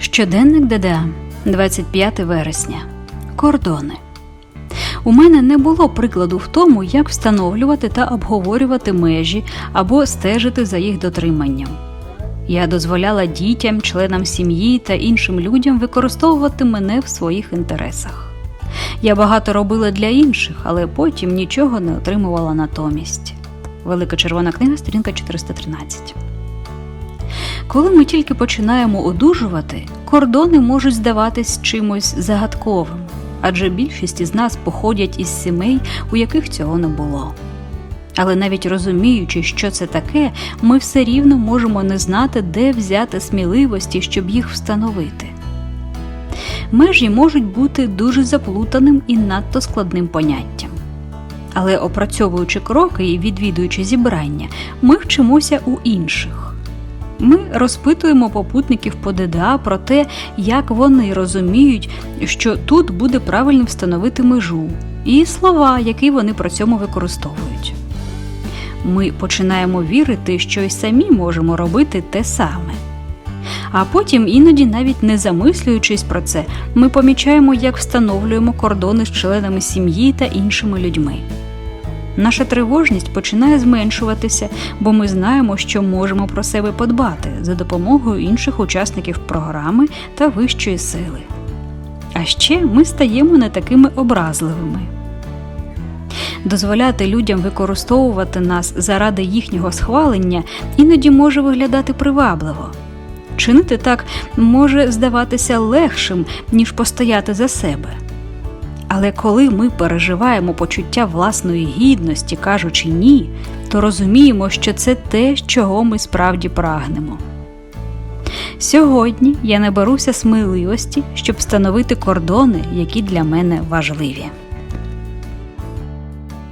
Щоденник ДДА, 25 вересня. Кордони. У мене не було прикладу в тому, як встановлювати та обговорювати межі або стежити за їх дотриманням. Я дозволяла дітям, членам сім'ї та іншим людям використовувати мене в своїх інтересах. Я багато робила для інших, але потім нічого не отримувала натомість. Велика червона книга, сторінка 413. Коли ми тільки починаємо одужувати, кордони можуть здаватись чимось загадковим, адже більшість із нас походять із сімей, у яких цього не було. Але навіть розуміючи, що це таке, ми все рівно можемо не знати, де взяти сміливості, щоб їх встановити. Межі можуть бути дуже заплутаним і надто складним поняттям. Але опрацьовуючи кроки і відвідуючи зібрання, ми вчимося у інших. Ми розпитуємо попутників по ДДА про те, як вони розуміють, що тут буде правильно встановити межу, і слова, які вони при цьому використовують. Ми починаємо вірити, що й самі можемо робити те саме. А потім, іноді, навіть не замислюючись про це, ми помічаємо, як встановлюємо кордони з членами сім'ї та іншими людьми. Наша тривожність починає зменшуватися, бо ми знаємо, що можемо про себе подбати за допомогою інших учасників програми та вищої сили. А ще ми стаємо не такими образливими. Дозволяти людям використовувати нас заради їхнього схвалення іноді може виглядати привабливо. Чинити так може здаватися легшим, ніж постояти за себе. Але коли ми переживаємо почуття власної гідності, кажучи ні, то розуміємо, що це те, чого ми справді прагнемо. Сьогодні я наберуся сміливості, щоб встановити кордони, які для мене важливі.